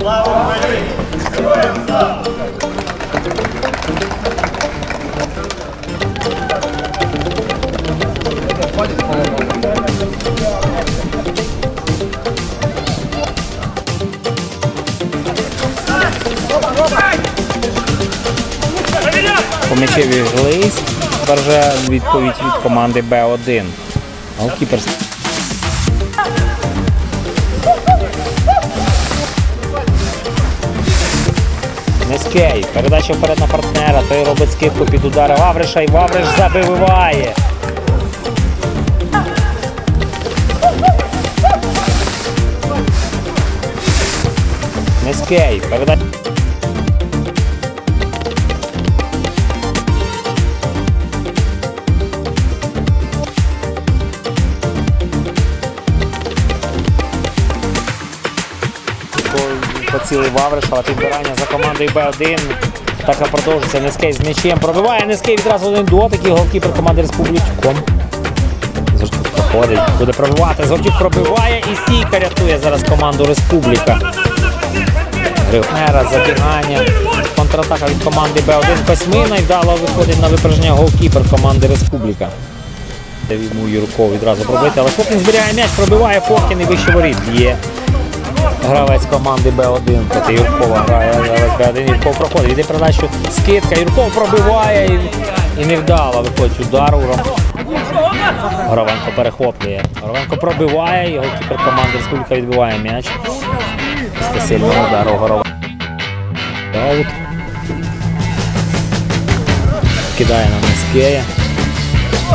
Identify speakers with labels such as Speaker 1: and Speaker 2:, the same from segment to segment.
Speaker 1: По м'ячеві жлись. Тепер вже відповідь від команди Б1. Голкіпер. Низький. Передача вперед на партнера. Той робить скидку під удари Вавриша і Вавриш забиває. Низький. Передача. Поцілий Вавриш, але підбирання за командою Б1. Атака продовжується. Низький з м'ячем пробиває. Низький відразу один дотик і голкіпер команди Республіком. Зортюк проходить, буде пробивати. Зортюк пробиває і стійка рятує зараз команду Республіка. Гривнера, забігання. Контратака від команди Б1 Косьмина і вдало виходить на випередження голкіпер команди Республіка. Йому Юрков відразу пробити, але Фокін зберігає м'яч, пробиває Фокін і вище воріт. Є. Гравець команди Б1 проти Юркова грає. Гравець Б1 Юрков проходить. Йде передачу скидка. Юрков пробиває і, і невдало виходить удар. Уром. Горовенко перехоплює. Горовенко пробиває, і голкіпер команди Республіка відбиває м'яч. Після сильного удару Горовенко. Кидає на Нескея.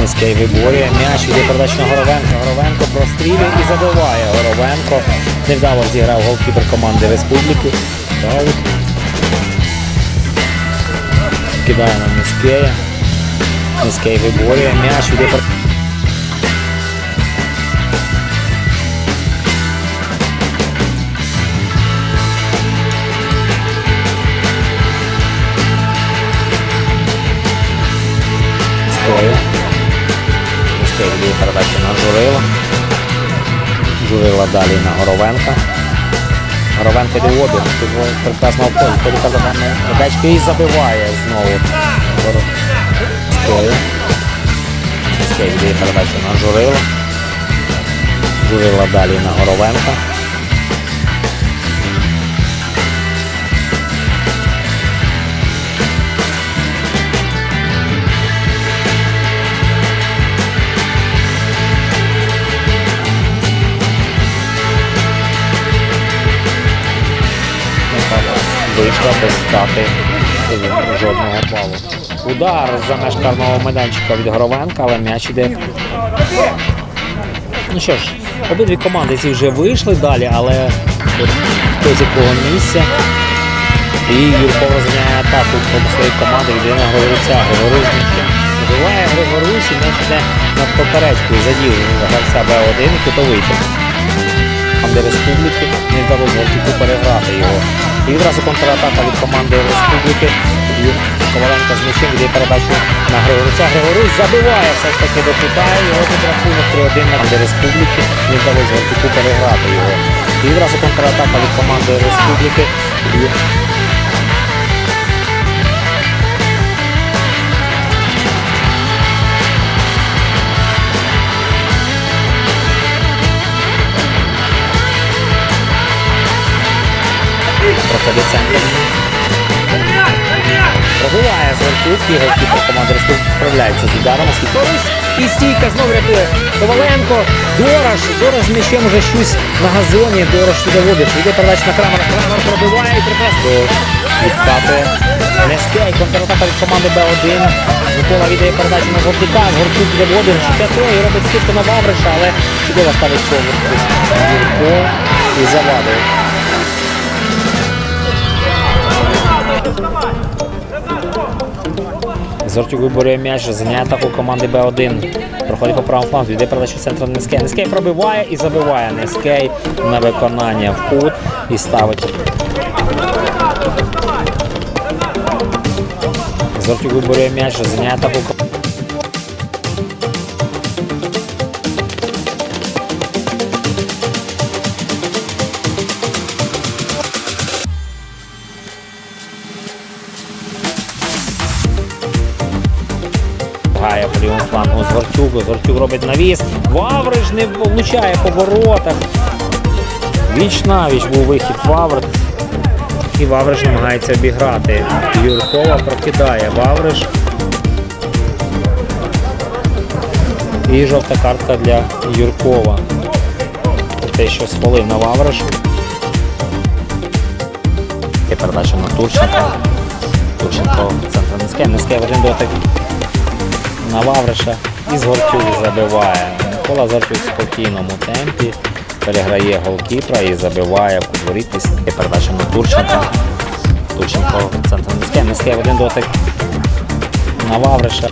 Speaker 1: Низький виборює м'яч, іде передача на Горовенко. Горовенко прострілює і забиває. Горовенко невдало зіграв голкіпер команди Республіки. Аут. Кидає на Низькея. Низький виборює м'яч, іде пер... Стоїть. Віддає передачу на Журила. Журила далі на Горовенка. Горовенко обіг. Тут прекрасно передачки і забиває знову. Міський віддає передачу на Журила. Журила далі на Горовенка. Вийшла без стати жодного балу. Удар за меж карного майданчика від Горовенка, але м'яч іде. Ну що ж, обидві команди ці вже вийшли далі, але хтось якого місця. І Юрко розганяє атаку своєї команди від Ірина Григоруця. Григорусь. Забиває Григорусь і м'яч іде над поперечкою. Задів гравця Б1 і кутовий. Команди Республіки не вдалося Гортіку переграти його. І відразу контратака від команди Республіки. Коваленко з м'ячем віддає передачу на Григоруця. Григорусь забиває все ж таки до Китаю. Його тут рахунок 3-1 на команди Республіки. Не вдалося Гортіку переграти його. І відразу контратака від команди Республіки. І проходить. Пробиває Зверчук, і голкіпер команди Республіки справляється з ударом, оскільки і стійка знову рятує Коваленко, Дорож, Дорож з м'ячем уже щось на газоні, Дорож туди водить, йде передач на Крамера, Крамер пробиває і прекрасно. Відкатує Нескей, контратака від команди Б1, Микола віддає передачу на Гордюка, з Гордюк буде водить, п'ятої робить скидку на Вавриша, але чудово ставить Юрко і завадує. Зортюк виборює м'яч, заняє атаку команди Б1. Проходить по правому флангу, йде передачу центру Нескей. Нескей пробиває і забиває Нескей на виконання в кут і ставить. Зортюк виборює м'яч, заняє атаку флангу Згорчук. Згорчук робить навіс. Вавриш не влучає по воротах. Віч навіч був вихід Вавр. І Вавриш намагається обіграти. Юркова прокидає Вавриш. І жовта картка для Юркова. Те, що схвалив на Вавриш. І передача на Турченка. Турченко центр Низьке. Низьке в один дотик на Вавриша. І Згорчук забиває. Микола Згорчук в спокійному темпі. Переграє голкіпра і забиває в кутворіт. І передача на Турченка. Турченко центр. Низьке в один дотик на Вавриша.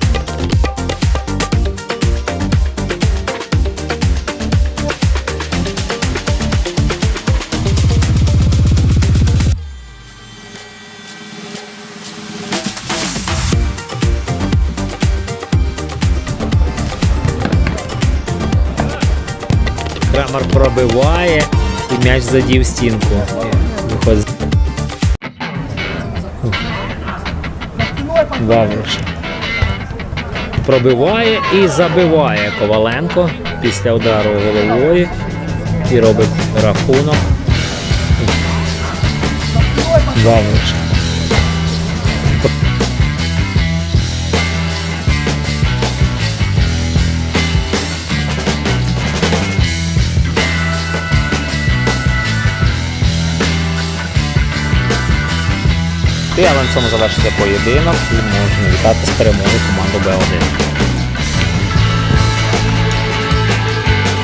Speaker 1: Крамер пробиває і м'яч задів стінку. Виходить. Пробиває і забиває Коваленко після удару головою і робить рахунок. Вавриш. Але на цьому завершиться поєдинок і можна вітати з перемогою команду Б1.